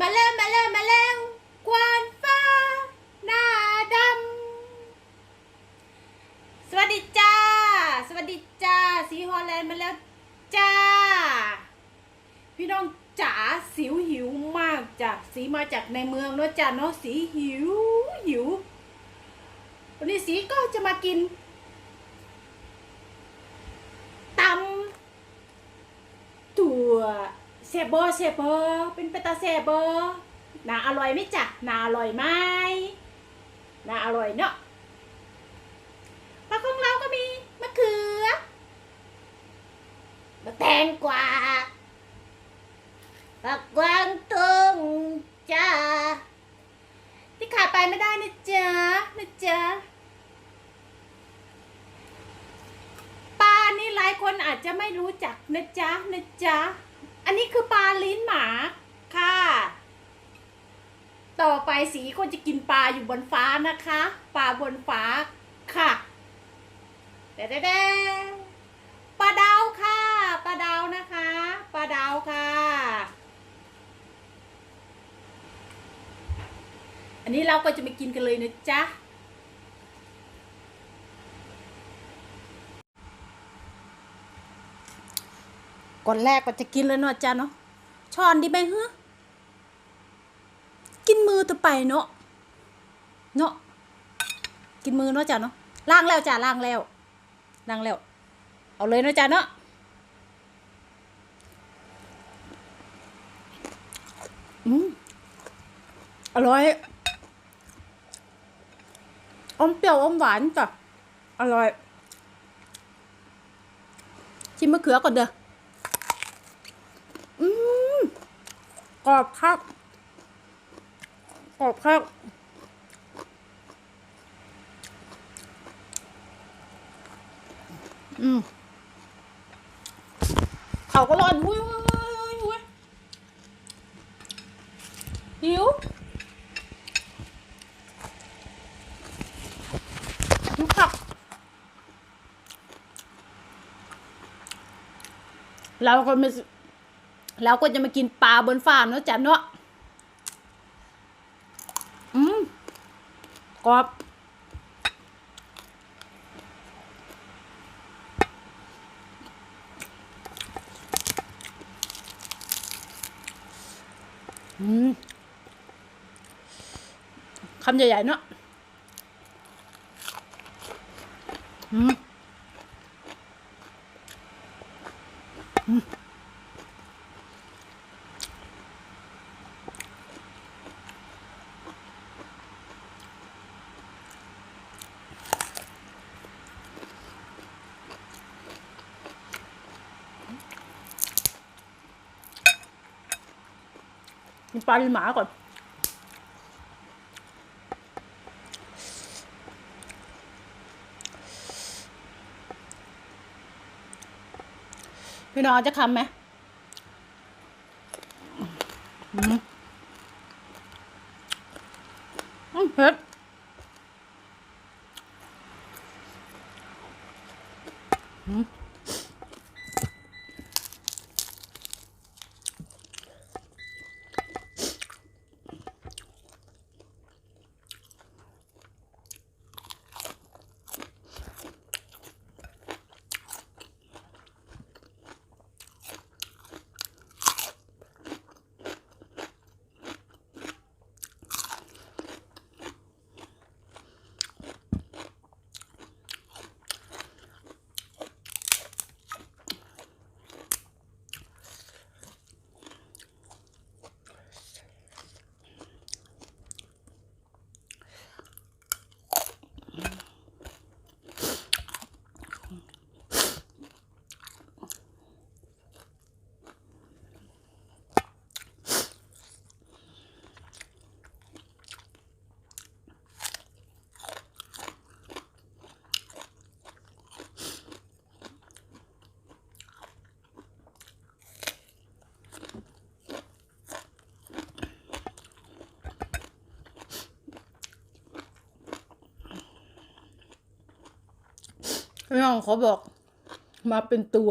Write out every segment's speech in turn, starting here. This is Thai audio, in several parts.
มาแล้วมาแล้วมาแล้วกวานฟ้าหน้าดำสวัสดีจ้า สวัสดีจ้า สีฮอลแลนด์มาแล้วจ้า พี่น้องจ๋าสิวหิวมากจ้ะสีมาจากในเมืองเนาะจ้ะเนาะสีหิวหิววันนี้สีก็จะมากินตำถั่ว เซบอเซบอเป็นเปตาเซบอน่าอร่อยไหมจ๊ะน่าอร่อยไหมน่าอร่อยเนาะผักของเราก็มีมะเขือมะแตงกวาผักกวางตุ้งจ้าที่ขาดไปไม่ได้นะจ๊ะนะจ๊ะปลานี่หลายคนอาจจะไม่รู้จักนะจ๊ะนะจ๊ะ อันนี้คือปลาลิ้นหมาค่ะ ต่อไปสีก็จะกินปลาอยู่บนฟ้านะคะ ปลาบนฟ้าค่ะเด้เด้ปลาดาวค่ะ ปลาดาวนะคะ ปลาดาวค่ะ อันนี้เราก็จะมากินกันเลยนะจ๊ะ ก่อนแรกก็จะกินเลยเนาะจ้าเนาะช้อนดีไหมฮะกินมือตัวไปเนาะเนาะกินมือเนาะจ้าเนาะล้างแล้วจ้าล้างแล้วล้างแล้ว เอาเลยเนาะจ้าเนาะอืมอร่อยอมเปรี้ยวอมหวานจ้ะอร่อยชิมมะเขือก่อนเด้อมก รอบครับกรอบครับอืมเขาก็ร้อนหุ้ยหุ้ยหุ้ยหุ้ยหิวหิวผักเราก็ไม่ เราก็จะมากินปลาบนฟาร์มเนาะจ๊ะเนาะอืมกรอบอืมคำใหญ่ๆเนาะอืม กินปลาดินหมาก่อน พี่น้องจะคำไหม น้องเขาบอกมาเป็นตัว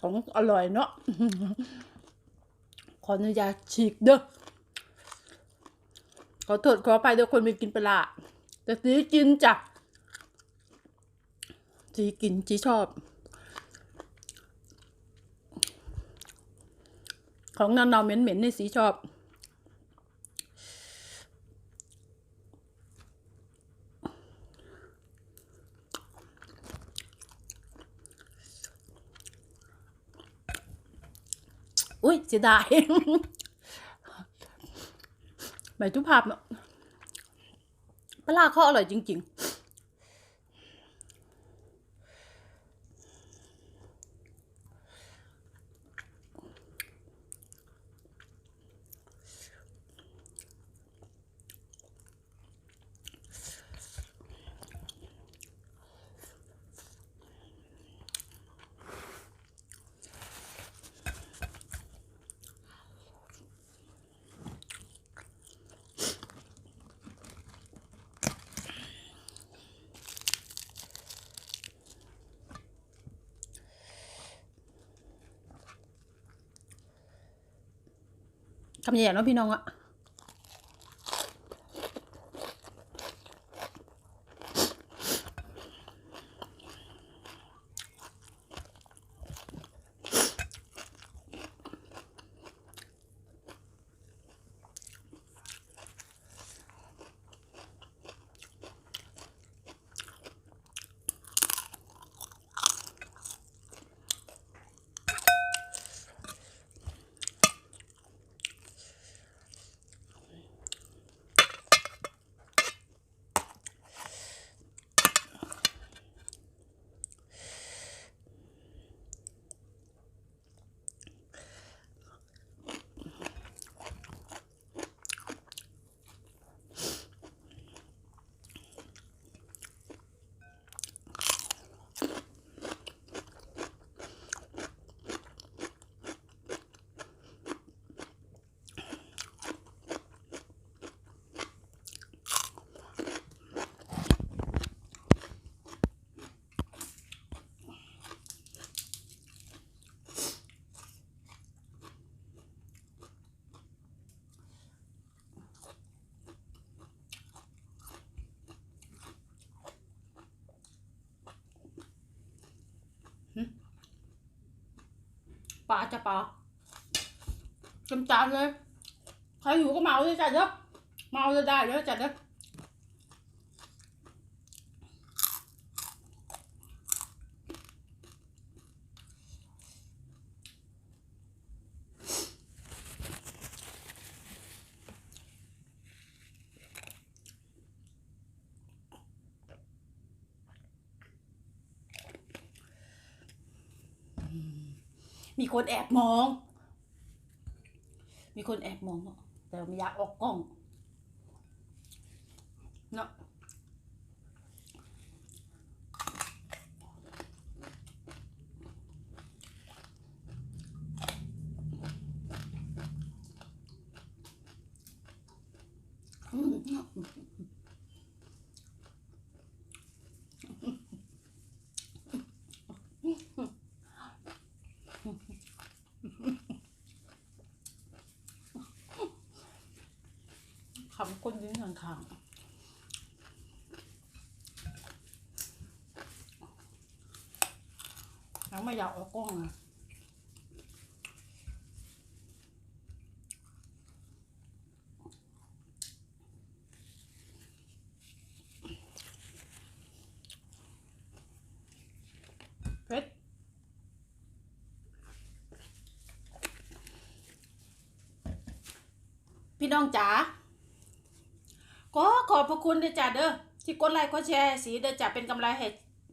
ของอร่อยเนาะขออนุญาตฉีกเด้อขอโทษขอไปเด้อคนไม่กินปลาแต่สีกินจ้ะสีกินสีชอบ ของนานๆเหม็นๆในสีชอบ อุ้ย เสียดายหมายทุกภาพเนาะปลาร้าเขาอร่อยจริง ๆ คำใหญ่ๆเนาะพี่น้องอะ ปลาจะปลาจำจานเลย ใครอยู่ก็มาเอาเลยจัดเด้อมาเอาเลยได้เด้อจัดเด้อ มีคนแอบมอง มีคนแอบมอง แต่ไม่อยากออกกล้องเนาะอื มคำก้นยิ้มข้างๆยังไม่อยากออกกล้องอะเพชรพี่น้องจ๋า ก็ขอบพระคุณเด้อจ้าเด้อที่กดไลค์กดแชร์สีเด้อจ้าเป็นกำลังให้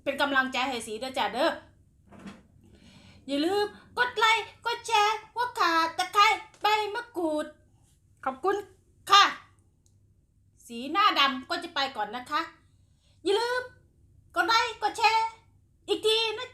เป็นกำลังใจให้สีเด้อจ้าเด้ออย่าลืมกดไลค์กดแชร์ว่าขาตะไคร้ใบมะกรูด ขอบคุณค่ะ สีหน้าดำก็จะไปก่อนนะคะ อย่าลืมกดไลค์กดแชร์ อีกทีนะ